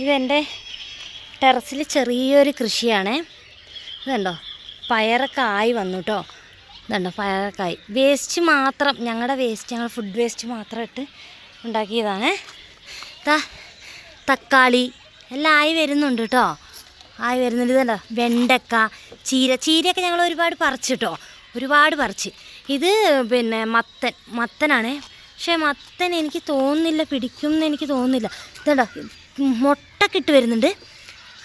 ഇതെന്റെ ടെറസിൽ ചെറിയൊരു കൃഷിയാണ്. ഇതുണ്ടോ? പയറൊക്കെ ആയി വന്നു കേട്ടോ ഇതുണ്ടോ? പയറൊക്കെ ആയി. വേസ്റ്റ് മാത്രം ഞങ്ങളുടെ വേസ്റ്റ് ഞങ്ങൾ ഫുഡ് വേസ്റ്റ് മാത്രം ഇട്ട് ഉണ്ടാക്കിയതാണ്. തക്കാളി എല്ലാം ആയി വരുന്നുണ്ട് കേട്ടോ ആയി വരുന്നുണ്ട്. ഇതുണ്ടോ? വെണ്ടക്ക ചീര ചീരയൊക്കെ ഞങ്ങൾ ഒരുപാട് പറിച്ചു കേട്ടോ ഒരുപാട് പറിച്ച്. ഇത് പിന്നെ മത്തൻ മത്തനാണ്. പക്ഷേ മത്തൻ എനിക്ക് തോന്നുന്നില്ല പിടിക്കും എന്ന് എനിക്ക് തോന്നുന്നില്ല. ഇതുണ്ടോ? മുട്ടൊക്കെ ഇട്ട് വരുന്നുണ്ട്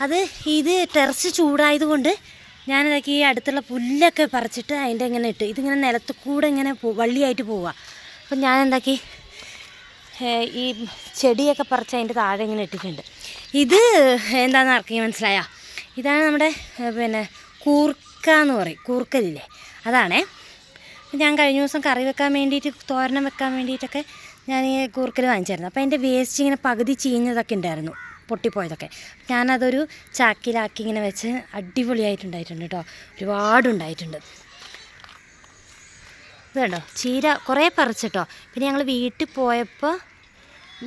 അത് ഇത് ടെറസ് ചൂടായതുകൊണ്ട് ഞാനിതൊക്കെ ഈ അടുത്തുള്ള പുല്ലൊക്കെ പറിച്ചിട്ട് അതിന്റെ ഇങ്ങനെ ഇട്ട് ഇതിങ്ങനെ നിലത്ത് കൂടെ ഇങ്ങനെ വള്ളിയായിട്ട് പോവുക. അപ്പം ഞാൻ എന്താക്കി ഈ ചെടിയൊക്കെ പറിച്ച് അതിന്റെ താഴെ ഇങ്ങനെ ഇട്ടിട്ടുണ്ട്. ഇത് എന്താണെന്ന് ആർക്കും മനസ്സിലായ? ഇതാണ് നമ്മുടെ പിന്നെ കൂർക്ക എന്ന് പറയും കൂർക്കലില്ലേ? അതാണേ. ഞാൻ കഴിഞ്ഞ ദിവസം കറി വെക്കാൻ വേണ്ടിയിട്ട് തോരണം വെക്കാൻ വേണ്ടിയിട്ടൊക്കെ ഞാൻ ഈ കൂർക്കൽ വാങ്ങിച്ചായിരുന്നു. അപ്പോൾ അതിന്റെ വേസ്റ്റ് ഇങ്ങനെ പകുതി ചീഞ്ഞതൊക്കെ ഉണ്ടായിരുന്നു പൊട്ടിപ്പോയതൊക്കെ. ഞാനതൊരു ചാക്കിലാക്കി ഇങ്ങനെ വെച്ച് അടിപൊളിയായിട്ടുണ്ടായിട്ടുണ്ട് കേട്ടോ ഒരുപാടുണ്ടായിട്ടുണ്ട്. ഇത് കണ്ടോ? ചീര കുറേ പറിച്ചിട്ടോ പിന്നെ ഞങ്ങൾ വീട്ടിൽ പോയപ്പോൾ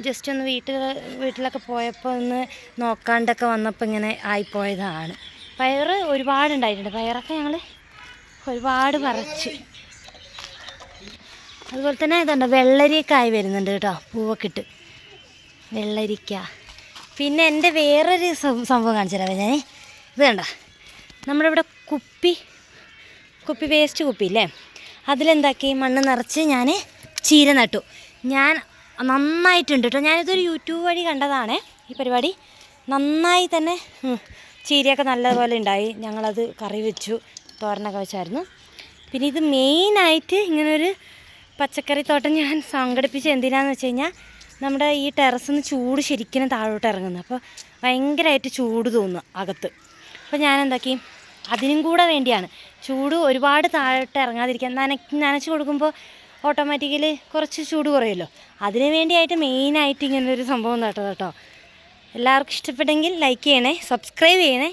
ജസ്റ്റ് ഒന്ന് വീട്ടിൽ വീട്ടിലൊക്കെ പോയപ്പോൾ ഒന്ന് നോക്കാണ്ടൊക്കെ വന്നപ്പോൾ ഇങ്ങനെ ആയിപ്പോയതാണ്. പയറ് ഒരുപാടുണ്ടായിട്ടുണ്ട്. പയറൊക്കെ ഞങ്ങൾ ഒരുപാട് പറിച്ച്. അതുപോലെ തന്നെ ഇതുണ്ട് വെള്ളരിക്കായ് വരുന്നുണ്ട് കേട്ടോ പൂവൊക്കെ ഇട്ട്. വെള്ളരിക്ക. പിന്നെ എന്റെ വേറൊരു സംഭവം കാണിച്ചു തരാം ഞാൻ ഇത് കണ്ട നമ്മുടെ ഇവിടെ കുപ്പി കുപ്പി വേസ്റ്റ് കുപ്പി ഇല്ലേ? അതിലെന്താക്കി മണ്ണ് നിറച്ച് ഞാൻ ചീര നട്ടു. ഞാൻ നന്നായിട്ടുണ്ട് കേട്ടോ. ഞാനിതൊരു യൂട്യൂബ് വഴി കണ്ടതാണ് ഈ പരിപാടി. നന്നായി തന്നെ ചീരയൊക്കെ നല്ലപോലെ ഉണ്ടായി. ഞങ്ങളത് കറി വെച്ചു തോരനൊക്കെ വെച്ചായിരുന്നു. പിന്നെ ഇത് മെയിനായിട്ട് ഇങ്ങനൊരു പച്ചക്കറി തോട്ടം ഞാൻ സംഘടിപ്പിച്ച് എന്തിനാന്ന് വെച്ച് കഴിഞ്ഞാൽ നമ്മുടെ ഈ ടെറസിൽ നിന്ന് ചൂട് ശരിക്കും താഴോട്ട് ഇറങ്ങുന്നു. അപ്പോൾ ഭയങ്കരമായിട്ട് ചൂട് തോന്നുന്നു അകത്ത്. അപ്പോൾ ഞാൻ എന്താക്കി അതിനും കൂടെ വേണ്ടിയാണ്. ചൂട് ഒരുപാട് താഴോട്ട് ഇറങ്ങാതിരിക്കാൻ നന നനച്ച് കൊടുക്കുമ്പോൾ ഓട്ടോമാറ്റിക്കലി കുറച്ച് ചൂട് കുറയുമല്ലോ. അതിന് വേണ്ടിയായിട്ട് മെയിനായിട്ട് ഇങ്ങനൊരു സംഭവം നട്ടത് കേട്ടോ. എല്ലാവർക്കും ഇഷ്ടപ്പെട്ടെങ്കിൽ ലൈക്ക് ചെയ്യണേ സബ്സ്ക്രൈബ് ചെയ്യണേ.